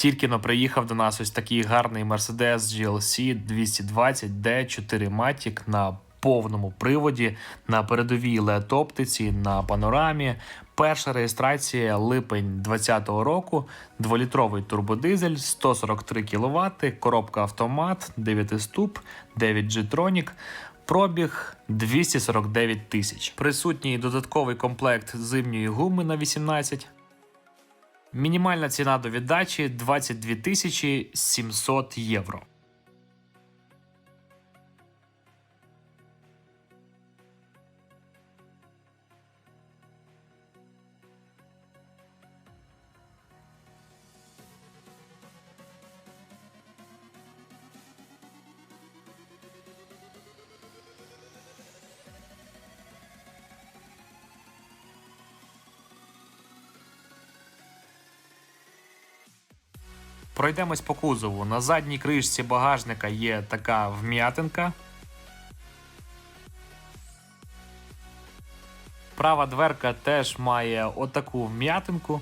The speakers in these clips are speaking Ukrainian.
Тільки но приїхав до нас ось такий гарний Mercedes GLC 220 D 4 Matic на повному приводі, на передовій led оптиці, на панорамі. Перша реєстрація липень 2020 року, 2-літровий турбодизель, 143 кВт, коробка автомат, 9 ступ, 9 G-Tronic. Пробіг 249 тисяч. Присутній додатковий комплект зимньої гуми на 18. Мінімальна ціна до віддачі 22 тисячі 700 євро. Пройдемось по кузову. На задній кришці багажника є така вм'ятинка. Права дверка теж має отаку вм'ятинку.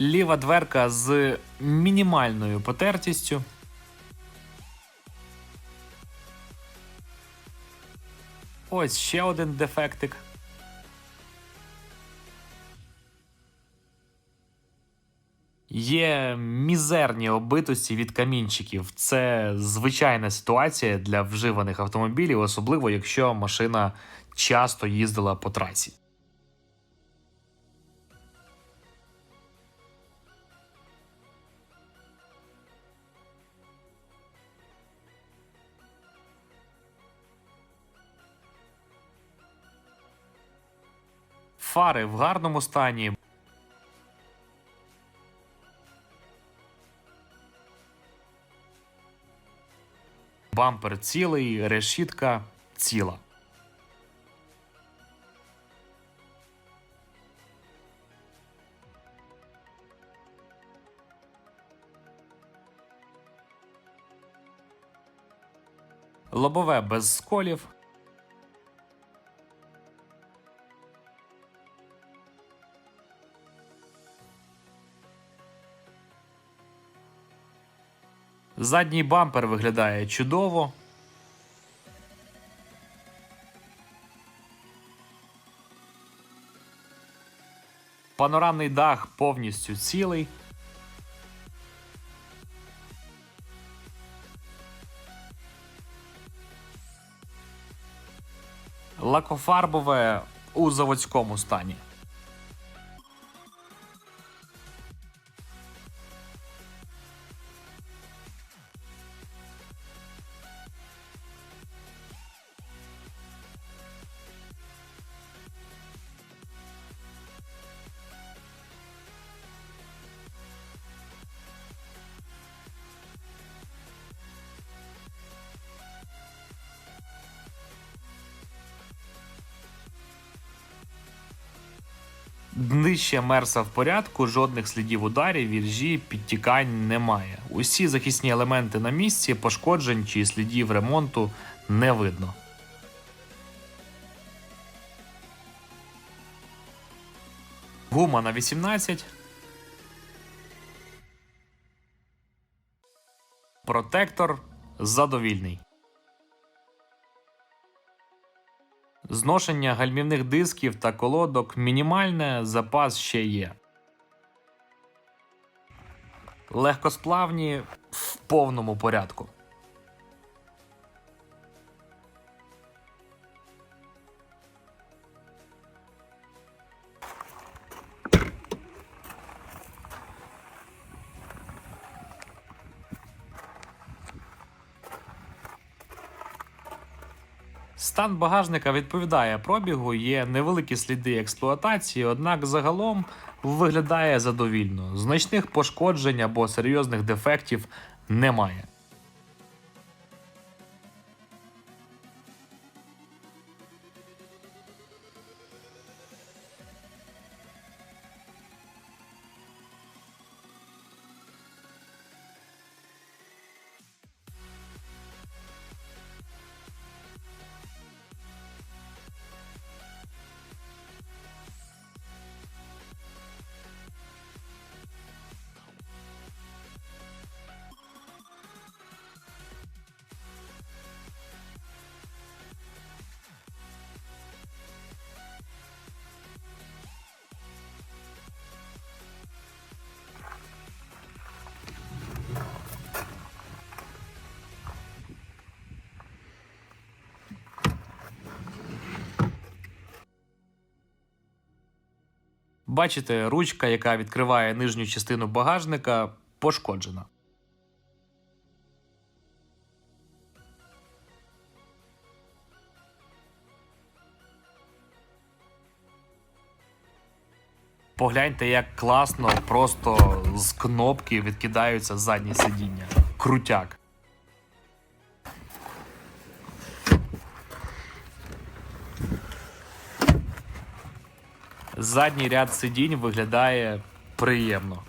Ліва дверка з мінімальною потертістю. Ось ще один дефектик. Є мізерні оббитості від камінчиків. Це звичайна ситуація для вживаних автомобілів, особливо якщо машина часто їздила по трасі. Фари в гарному стані, Бампер цілий, решітка ціла. Лобове без сколів. Задній бампер виглядає чудово. Панорамний дах повністю цілий. Лакофарбове у заводському стані. Днище мерса в порядку, жодних слідів ударів, віржі, підтікань немає. Усі захисні елементи на місці, пошкоджень чи слідів ремонту не видно. Гума на 18. Протектор задовільний. Зношення гальмівних дисків та колодок мінімальне, запас ще є. Легкосплавні в повному порядку. Стан багажника відповідає пробігу, є невеликі сліди експлуатації, однак загалом виглядає задовільно. Значних пошкоджень або серйозних дефектів немає. Бачите, ручка, яка відкриває нижню частину багажника, пошкоджена. Погляньте, як класно просто з кнопки відкидаються задні сидіння. Крутяк. Задній ряд сидінь виглядає приємно.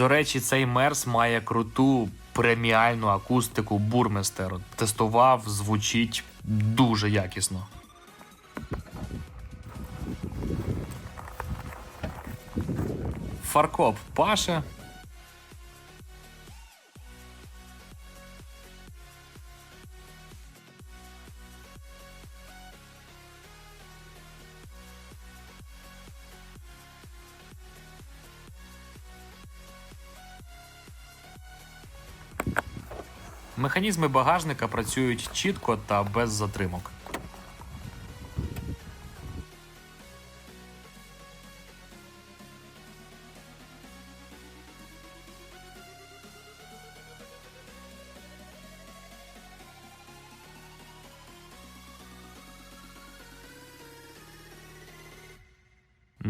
До речі, цей мерс має круту преміальну акустику Бурместер. Тестував, звучить дуже якісно. Фаркоп паше. Механізми багажника працюють чітко та без затримок.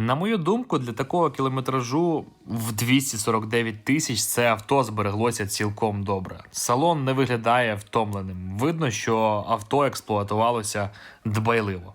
На мою думку, для такого кілометражу в 249 тисяч це авто збереглося цілком добре. Салон не виглядає втомленим. Видно, що авто експлуатувалося дбайливо.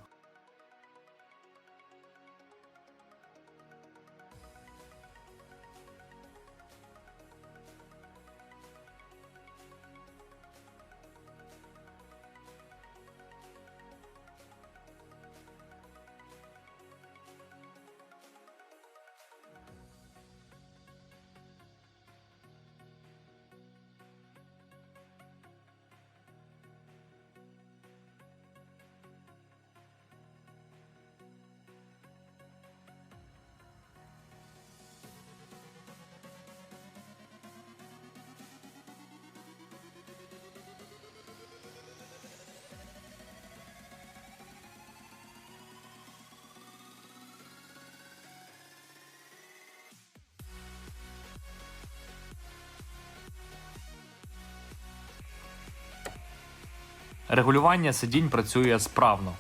Регулювання сидінь працює справно.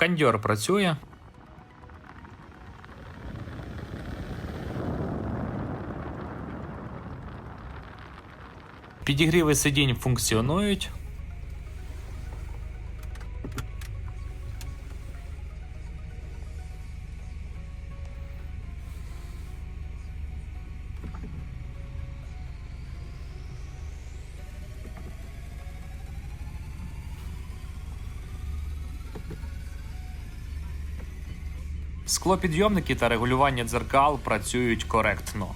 Кондьор працює. Підігріви сидінь функціонують. Склопідйомники та регулювання дзеркал працюють коректно.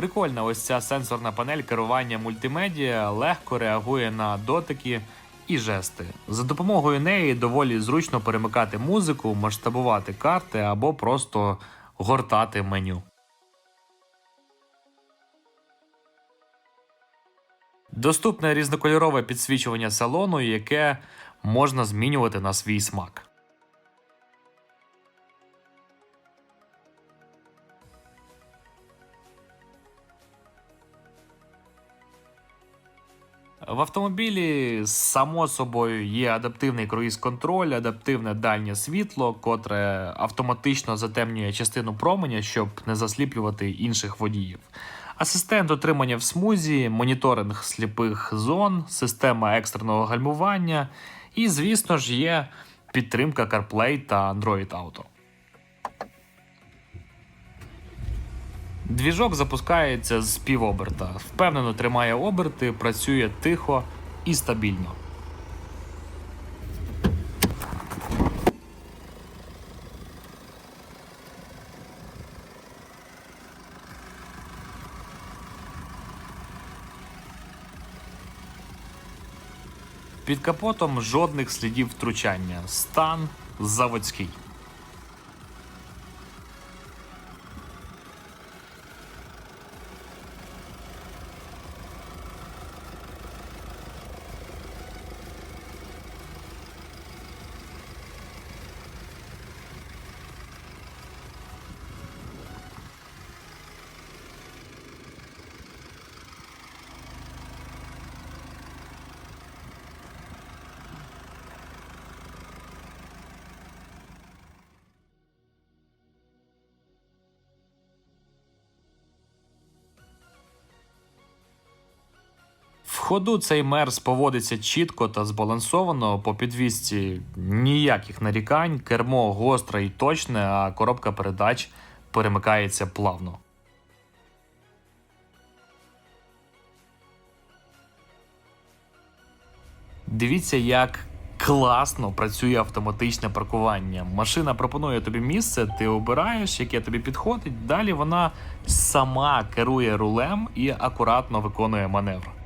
Прикольна ось ця сенсорна панель керування мультимедіа легко реагує на дотики і жести. За допомогою неї доволі зручно перемикати музику, масштабувати карти або просто гортати меню. Доступне різнокольорове підсвічування салону, яке можна змінювати на свій смак. В автомобілі, само собою, є адаптивний круїз-контроль, адаптивне дальнє світло, котре автоматично затемнює частину променя, щоб не засліплювати інших водіїв. Асистент отримання в смузі, моніторинг сліпих зон, система екстреного гальмування і, звісно ж, є підтримка CarPlay та Android Auto. Двіжок запускається з півоберта, впевнено тримає оберти, працює тихо і стабільно. Під капотом жодних слідів втручання. Стан заводський. Ходу цей мерс поводиться чітко та збалансовано по підвісці ніяких нарікань, кермо гостре і точне, а коробка передач перемикається плавно. Дивіться, як класно працює автоматичне паркування. Машина пропонує тобі місце, ти обираєш, яке тобі підходить. Далі вона сама керує рулем і акуратно виконує маневр.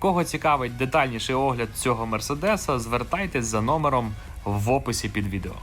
Кого цікавить детальніший огляд цього мерседеса, звертайтесь за номером в описі під відео.